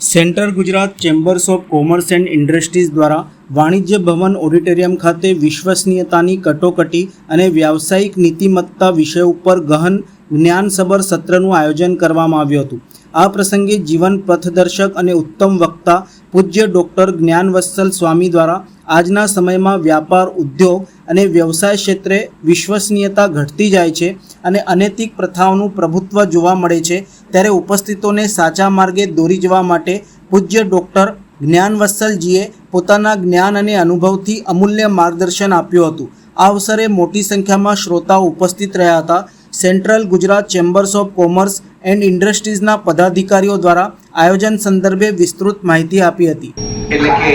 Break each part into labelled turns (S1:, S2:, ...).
S1: Central Gujarat Chambers of Commerce and Industries દ્વારા વાણિજ્ય ભવન auditorium ખાતે વિશ્વસનીયતાની કટોકટી અને વ્યાવસાયિક નીતિમત્તા વિષય ઉપર ગહન જ્ઞાનસભર સત્રનું આયોજન કરવામાં આવ્યું હતું. આ પ્રસંગે જીવન પથદર્શક અને ઉત્તમ વક્તા પૂજ્ય ડૉક્ટર જ્ઞાનવત્સલ સ્વામી દ્વારા આજના સમયમાં વ્યાપાર, ઉદ્યોગ અને વ્યવસાય ક્ષેત્રે વિશ્વસનીયતા ઘટતી જાય છે અને અનૈતિક પ્રથાઓનું પ્રભુત્વ જોવા મળે છે ત્યારે ઉપસ્થિતોને સાચા માર્ગે દોરી જવા માટે પૂજ્ય ડૉક્ટર જ્ઞાનવત્સલજીએ પોતાના જ્ઞાન અને અનુભવથી અમૂલ્ય માર્ગદર્શન આપ્યું હતું. આ અવસરે મોટી સંખ્યામાં શ્રોતાઓ ઉપસ્થિત રહ્યા હતા. Central Gujarat Chambers of Commerce and ઇન્ડસ્ટ્રીઝના પદાધિકારીઓ દ્વારા આયોજન સંદર્ભે વિસ્તૃત માહિતી આપી હતી.
S2: એટલે કે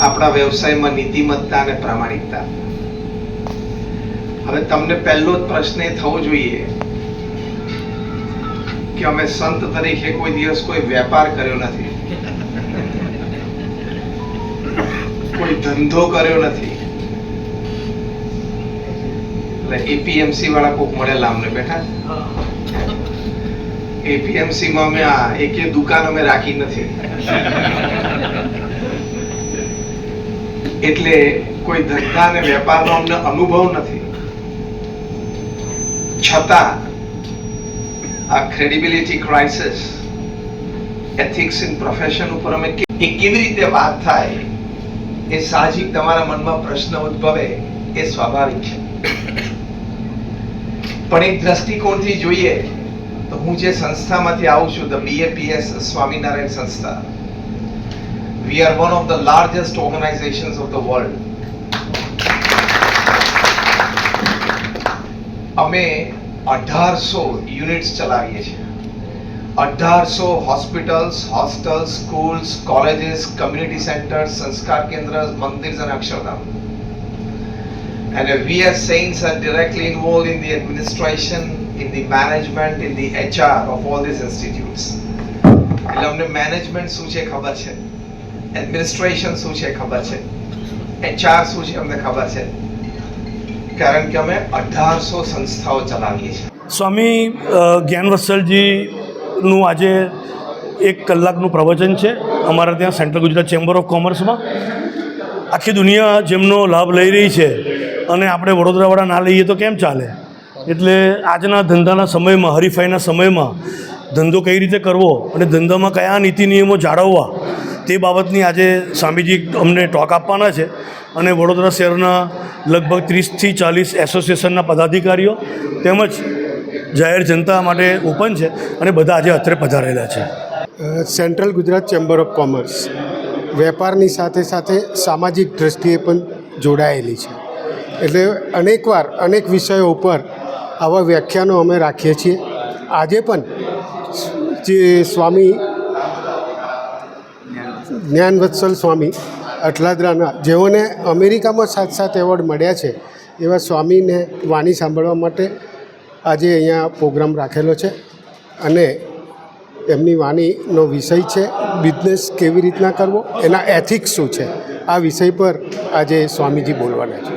S2: આપણા વ્યવસાયમાં નીતિમત્તા અને પ્રામાણિકતા. હવે તમને પહેલો જ પ્રશ્ન થવો જોઈએ કે અમે સંત તરીકે કોઈ દિવસ કોઈ વેપાર કર્યો નથી. કોઈ ધંધો કર્યો નથી. એટલે એપીએમસી વાળા કોક મળેલા અમને બેઠા. એપીએમસી માં અમે આ એકે દુકાન અમે રાખી નથી. એટલે કોઈ ધંધા અને વેપારનો અમને અનુભવ નથી. છતાં આ credibility crisis ethics in profession ઉપર અમે એ કેવી રીતે વાત થાય એ સાહજિક તમારા મનમાં પ્રશ્ન ઉદ્ભવે એ સ્વાભાવિક છે. પણ એક દ્રષ્ટિકોણથી જોઈએ તો હું જે સંસ્થામાંથી આવું છું the BAPS Swaminarayan Sanstha we are one of the largest organisations of the world અમે અઢારસો યુનિટ્સ ચલાવીએ છીએ. અઢારસો hospitals hostels schools colleges community centres સંસ્કાર કેન્દ્ર મંદિર અને Akshardham. And we as saints are directly involved in the administration, in the management, in the HR of all these institutes. એટલે અમને મેનેજમેન્ટ શું છે ખબર છે? એડમિનિસ્ટ્રેશન શું છે ખબર છે? એચઆર શું છે અમને ખબર છે? કારણ કે અમે અઢારસો સંસ્થાઓ ચલાવીએ છીએ.
S3: સ્વામી જ્ઞાનવત્સલજીનું આજે એક કલાકનું પ્રવચન છે. અમારા ત્યાં સેન્ટ્રલ ગુજરાત ચેમ્બર ઓફ કોમર્સમાં આખી દુનિયા જેમનો લાભ લઈ રહી છે અને આપણે વડોદરાવાળા ના લઈએ તો કેમ ચાલે? એટલે આજના ધંધાના સમયમાં, હરીફાઈના સમયમાં ધંધો કઈ રીતે કરવો અને ધંધામાં કયા નીતિ નિયમો જાળવવા તે બાબતની આજે સ્વામીજી અમને ટોક આપવાના છે. અને વડોદરા શહેરના લગભગ ત્રીસથી ચાલીસ એસોસિએશનના પદાધિકારીઓ તેમજ જાહેર જનતા માટે ઓપન છે અને બધા આજે અત્રે પધારેલા છે.
S4: Central Gujarat Chamber of Commerce વેપારની સાથે સાથે સામાજિક દ્રષ્ટિએ પણ જોડાયેલી છે. એટલે અનેકવાર અનેક વિષયો ઉપર આવા વ્યાખ્યાનો અમે રાખીએ છીએ. આજે પણ જે સ્વામી જ્ઞાનવત્સલ સ્વામી અટલાદરાના, જેઓને અમેરિકામાં સાત સાત એવોર્ડ મળ્યા છે, એવા સ્વામીને વાણી સાંભળવા માટે આજે અહીંયા પ્રોગ્રામ રાખેલો છે અને એમની વાણીનો વિષય છે, બિઝનેસ કેવી રીતના કરવો, એના એથિક્સ શું છે, આ વિષય પર આજે સ્વામીજી બોલવાના છે.